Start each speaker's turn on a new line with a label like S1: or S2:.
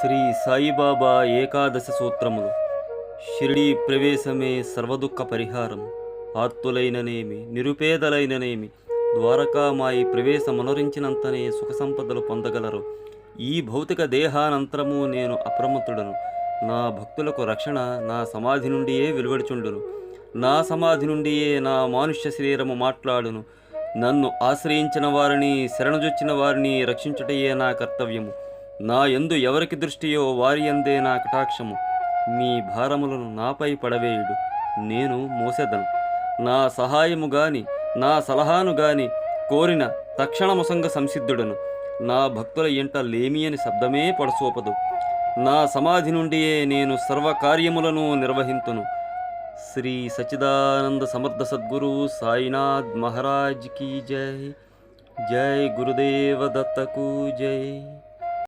S1: శ్రీ సాయిబాబా ఏకాదశ సూత్రములు. షిరిడీ ప్రవేశమే సర్వదుఃఖ పరిహారం ఆత్తులైననేమి నిరుపేదలైననేమి ద్వారకామాయి ప్రవేశమునరించినంతనే సుఖ సంపదలు పొందగలరు. ఈ భౌతిక దేహానంతరము నేను అప్రమత్తుడను. నా భక్తులకు రక్షణ నా సమాధి నుండియే వెలువడుచుండును. నా సమాధి నుండియే నా మానుష్య శరీరము మాట్లాడును. నన్ను ఆశ్రయించిన వారిని శరణజొచ్చిన వారిని రక్షించుటయే నా కర్తవ్యము. నా ఎందు ఎవరికి దృష్టియో వారి ఎందే నా కటాక్షము. మీ భారములను నాపై పడవేయుడు. నేను మోసెదను. నా సహాయము గాని నా సలహాను గాని కోరిన తక్షణముసంగ సంసిద్ధుడను. నా భక్తుల ఇంట లేమి అని శబ్దమే పడసోపదు. నా సమాధి నుండియే నేను సర్వకార్యములను నిర్వహింతును. శ్రీ సచిదానంద సమర్థ సద్గురు సాయినాథ్ మహారాజ్ కీ జై. జై గురుదేవ దత్తకు జై.